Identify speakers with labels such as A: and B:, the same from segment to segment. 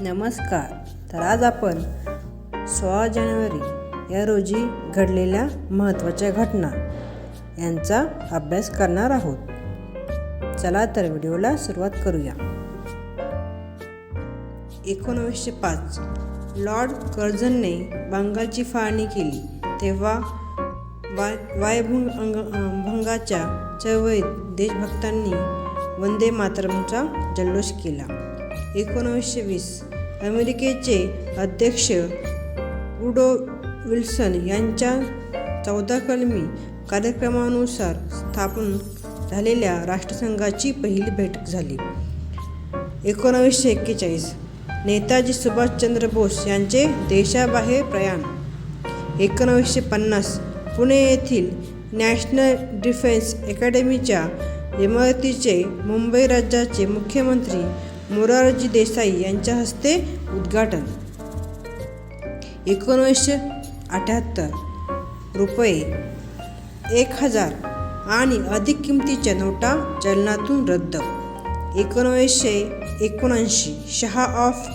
A: नमस्कार. तर आज आपण सोळा जानेवारी या रोजी घडलेल्या महत्त्वाच्या घटना यांचा अभ्यास करणार आहोत. चला तर व्हिडिओला सुरुवात करूया. एकोणावीसशे पाच लॉर्ड कर्झनने बंगालची फाळणी केली तेव्हा वाय वायभंग अंग भंगाच्या चळवळीत देशभक्तांनी वंदे मातरमचा जल्लोष केला. एकोणावीसशे वीस. अमेरिकेचे अध्यक्ष उडो विल्सन यांच्या चौदा कलमी कार्यक्रमानुसार स्थापन झालेल्या राष्ट्रसंघाची पहिली बैठक झाली. एकोणावीसशे एक्केचाळीस. नेताजी सुभाषचंद्र बोस यांचे देशाबाहेर प्रयाण. एकोणावीसशे पन्नास. पुणे येथील नॅशनल डिफेन्स अकॅडमीच्या इमारतीचे मुंबई राज्याचे मुख्यमंत्री मोरारजी देसाई यांच्या हस्ते उद्घाटन. एकोणीसशे अठ्याहत्तर रुपये एक हजार आणि अधिक किमतीच्या नोटा चलनातून रद्द. एकोणीसशे एकोणऐंशी शहा ऑफ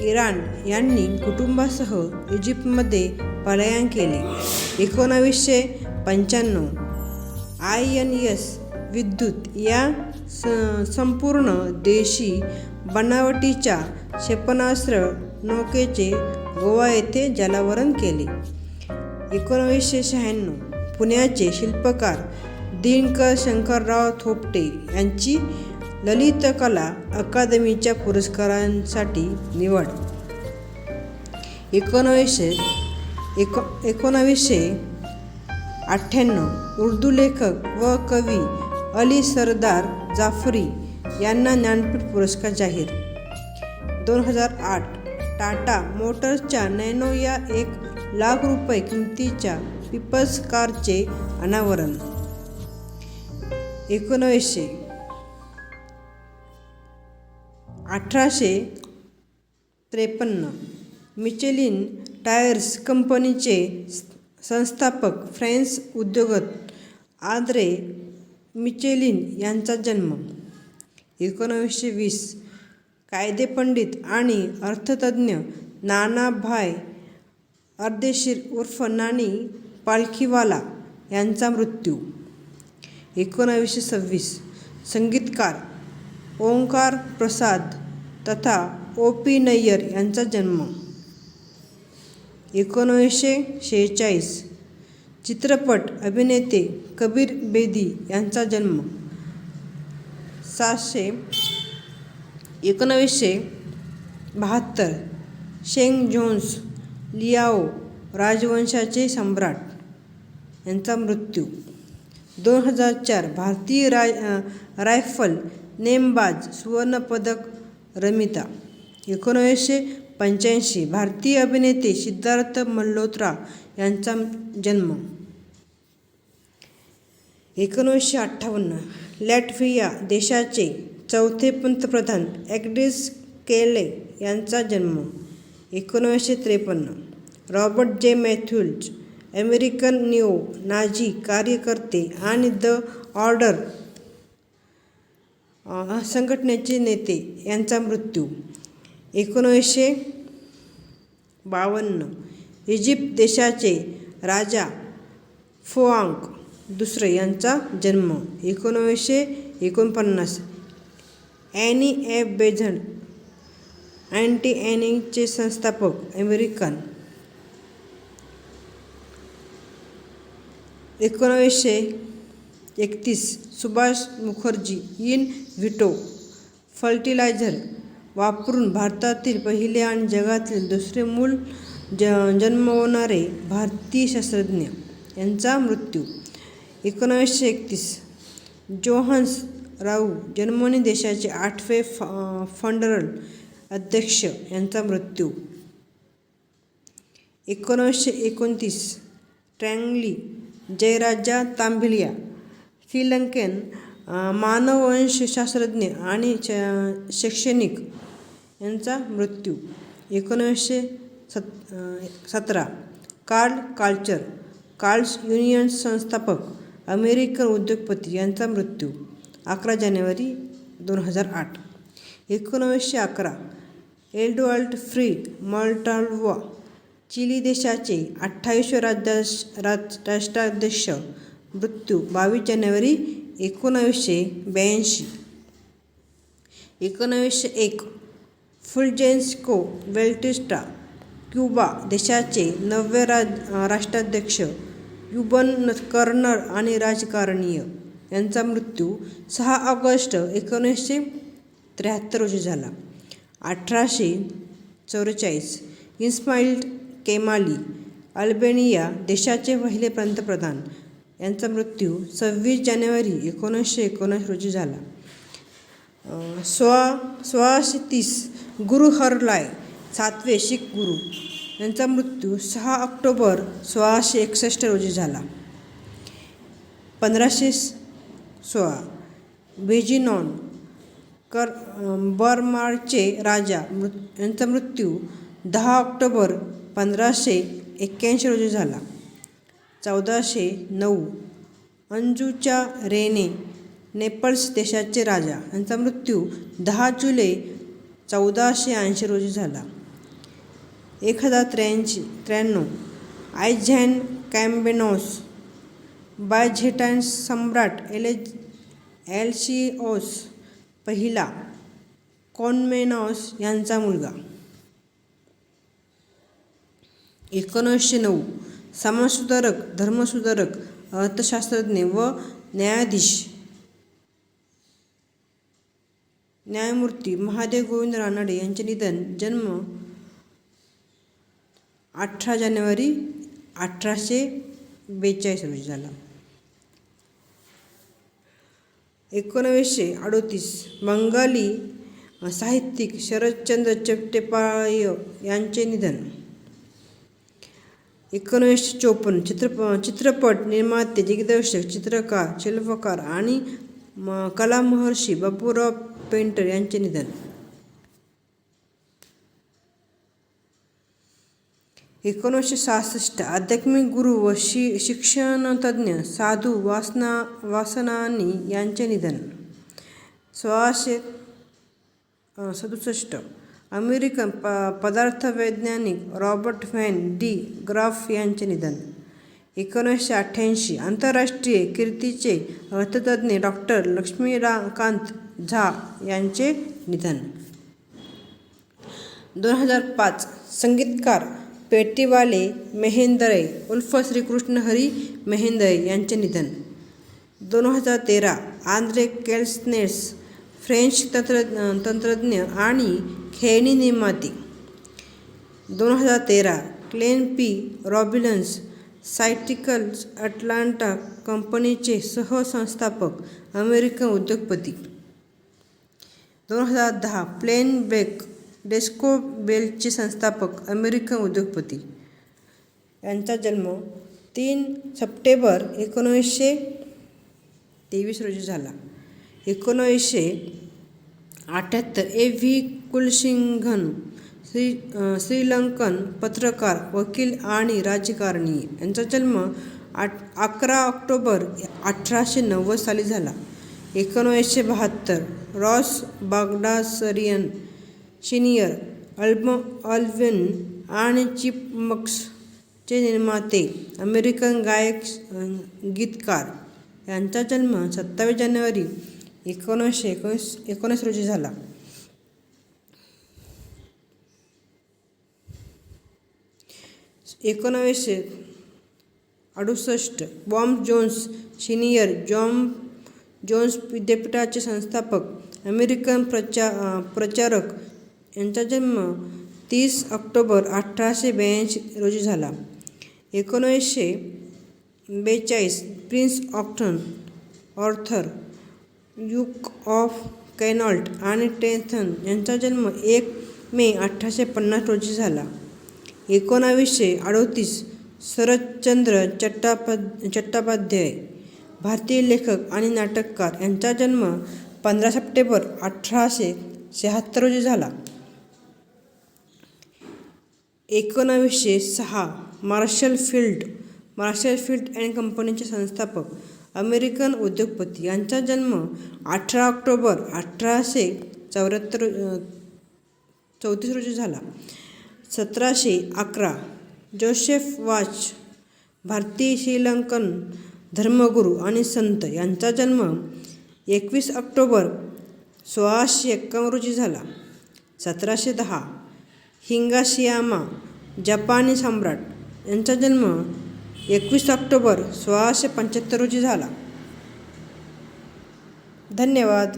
A: इराण यांनी कुटुंबासह इजिप्तमध्ये पलायन केले. एकोणावीसशे पंच्याण्णव आय एन एस विद्युत या स संपूर्ण देशी बनावटीच्या क्षेपणास्त्र नौकेचे गोवा येथे जलावरण केले. एकोणावीसशे शहाण्णव पुण्याचे शिल्पकार दिनकर शंकरराव थोपटे यांची ललितकला अकादमीच्या पुरस्कारांसाठी निवड. एकोणावीसशे एको एकोणावीसशे अठ्ठ्याण्णव उर्दू लेखक व कवी अली सरदार जाफरी यांना ज्ञानपीठ पुरस्कार जाहीर. दोन हजार आठ टाटा मोटर्सच्या नॅनो या एक लाख रुपये किमतीच्या पीपल्स कारचे अनावरण. एकोणावीसशे अठराशे त्रेपन्न मिचेलिन टायर्स कंपनीचे संस्थापक फ्रेंच उद्योगत आद्रे मिचेलिन यांचा जन्म. एकोणावीसशे वीस कायदेपंडित आणि अर्थतज्ज्ञ नानाभाय अर्देशीर उर्फ नानी पालखीवाला यांचा मृत्यू. एकोणावीसशे सव्वीस संगीतकार ओंकार प्रसाद तथा ओ पी नय्यर यांचा जन्म. एकोणावीसशे शेहेचाळीस चित्रपट अभिनेते कबीर बेदी यांचा जन्म सातशे एकोणावीसशे बहात्तर. शेंग जोन्स लियाओ राजवंशाचे सम्राट यांचा मृत्यू. दोन हजार चार भारतीय राय रायफल नेमबाज सुवर्णपदक रमिता. एकोणवीसशे पंच्याऐंशी भारतीय अभिनेते सिद्धार्थ मल्होत्रा यांचा जन्म. एकोणीसशे अठ्ठावन्न लॅटव्हिया देशाचे चौथे पंतप्रधान ॲग्डिस केले यांचा जन्म. एकोणीसशे त्रेपन्न रॉबर्ट जे. मॅथ्यूज अमेरिकन निओ नाझी कार्यकर्ते आणि द ऑर्डर संघटनेचे नेते यांचा मृत्यू. एकोणीसशे बावन्न इजिप्त देशाचे राजा फोआंग दुसरं यांचा जन्म एकोणीसशे एकोणपन्नास. ॲनी एफ बेझन अँटी ॲनिंगचे संस्थापक अमेरिकन. एकोणावीसशे एकतीस Subhash Mukherjee in vitro fertilizer वापरून भारतातील पहिले आणि जगातील दुसरे मूल ज जन्मवणारे भारतीय शास्त्रज्ञ यांचा मृत्यू. एकोणावीसशे एकतीस. जोहन्स राऊ जर्मनी देशाचे आठवे फ फंडरल अध्यक्ष यांचा मृत्यू. एकोणावीसशे एकोणतीस. ट्रँगली जयराजा तांभिलिया श्रीलंकेन मानववंशशास्त्रज्ञ आणि श शैक्षणिक यांचा मृत्यू. एकोणीसशे सत सतरा. कार्ल काल्चर कार्ल्स युनियन संस्थापक अमेरिकन उद्योगपती यांचा मृत्यू अकरा जानेवारी दोन हजार आठ. एकोणावीसशे अकरा एल्डोअल्ट फ्री मॉल्टाल्वा चिली देशाचे अठ्ठावीसवे राज्याश राज राष्ट्राध्यक्ष. मृत्यू बावीस जानेवारी एकोणावीसशे ब्याऐंशी. एकोणावीसशे एक फुलजेन्स्को वेल्टिस्टा क्युबा देशाचे नववे राज राष्ट्राध्यक्ष. युबन कर्नर आणि राजकारणीय यांचा मृत्यू सहा ऑगस्ट एकोणीसशे त्र्याहत्तर रोजी झाला. अठराशे चौवेचाळीस इस्माईल केमाली अल्बेनिया देशाचे पहिले पंतप्रधान यांचा मृत्यू सव्वीस जानेवारी एकोणीसशे एकोणीस रोजी झाला. स्वा सोळा सोळाशे तीस गुरु हरलाय सातवे शीख गुरु. यांचा मृत्यू सहा ऑक्टोबर सोळाशे एकसष्ट रोजी झाला. पंधराशे सोळा बेजिनॉन कर अं, बर्माचे राजा मृत यांचा मृत्यू दहा ऑक्टोबर पंधराशे एक्क्याऐंशी रोजी झाला. चौदाशे नऊ अंजूच्या रेने नेपल्स देशाचे राजा. यांचा मृत्यू दहा जुलै चौदाशे ऐंशी रोजी झाला. एक हजार त्र्याऐंशी त्र्याण्णव. आयझॅन कॅम्बेनॉस बायझेटान सम्राट एले एल्शिओस पहिला कॉन्मेनॉस यांचा मुलगा. एकोणीसशे नऊ. समाजसुधारक धर्मसुधारक अर्थशास्त्रज्ञ व न्यायाधीश. न्यायमूर्ती महादेव गोविंद रानडे यांचे निधन जन्म अठरा जानेवारी अठराशे बेचाळीस रोजी झाला. एकोणावीसशे अडोतीस बंगाली साहित्यिक शरदचंद्र चट्टेपाय यांचे निधन. एकोणीसशे चोपन्न चित्रप चित्रपट निर्माते दिग्दर्शक चित्रकार शिल्पकार आणि म कलामहर्षी बापूराव पेंटर यांचे निधन. एकोणीसशे सहासष्ट आध्यात्मिक गुरु व शि शिक्षणतज्ञ साधू वासना वासनानी यांचे निधन. सोळाशे सदुसष्ट अमेरिकन प पदार्थवैज्ञानिक रॉबर्ट व्हॅन डी ग्राफ यांचे निधन. एकोणीसशे अठ्ठ्याऐंशी आंतरराष्ट्रीय कीर्तीचे अर्थतज्ञ डॉक्टर लक्ष्मीकांत झा यांचे निधन. दोन हजार पाच संगीतकार पेटीवाले मेहेंदरे उल्फ श्रीकृष्ण हरी मेहेंदरे यांचे निधन. दोन हजार तेरा आंद्रे केल्सनेस फ्रेंच तंत्र तंत्रज्ञ आणि खेळणी निर्माते. दोन हजार तेरा क्लेन पी रॉबिलन्स सायटिकल्स अटलांटा कंपनीचे सहसंस्थापक अमेरिकन उद्योगपती. दोन हजार दहा प्लेन बेक डेस्को बेलचे संस्थापक अमेरिकन उद्योगपती. यांचा जन्म तीन सप्टेंबर एकोणीसशे तेवीस रोजी झाला. एकोणीसशे अठ्ठ्याहत्तर ए व्ही कुलसिंघन श्री श्रीलंकन पत्रकार वकील आणि राजकारणी. यांचा जन्म आठ अकरा ऑक्टोबर अठराशे नव्वद साली झाला. एकोणीसशे बहात्तर रॉस बागडासरियन शिनियर अल्ब अल्विन आणि चिपमक्सचे निर्माते अमेरिकन गायक गीतकार. यांचा जन्म सत्तावीस जानेवारी एकोणीसशे एकोणीस एकोणीस रोजी झाला. एकोणावीसशे अडुसष्ट बॉम्ब जोन्स सिनियर जॉम जोन्स विद्यापीठाचे संस्थापक अमेरिकन प्रचा प्रचारक यांचा जन्म तीस ऑक्टोबर अठराशे ब्याऐंशी रोजी झाला. एकोणीसशे बेचाळीस प्रिन्स ऑक्टन ऑर्थर यूक ऑफ कैनॉल्ट आणि टेन्थन यांचा जन्म एक मे अठराशे पन्नास रोजी झाला. एकोणावीसशे अडोतीस शरदचंद्र चट्टापद चट्टोपाध्याय भारतीय लेखक आणि नाटककार यांचा जन्म पंधरा सप्टेंबर अठराशे शहात्तर रोजी झाला. एकोणावीसशे सहा Marshall Field Marshall Field and कंपनीचे संस्थापक अमेरिकन उद्योगपती. यांचा जन्म अठरा ऑक्टोबर अठराशे चौऱ्याहत्तर चौतीस रोजी झाला. सतराशे अकरा जोसेफ वाच भारतीय श्रीलंकन धर्मगुरू आणि संत. यांचा जन्म एकवीस ऑक्टोबर सोळाशे एक्कावन्न रोजी झाला. सतराशे दहा हिंगाशियामा जपानी सम्राट. यांचा जन्म एकवीस ऑक्टोबर सोळाशे पंच्याहत्तर रोजी झाला. धन्यवाद.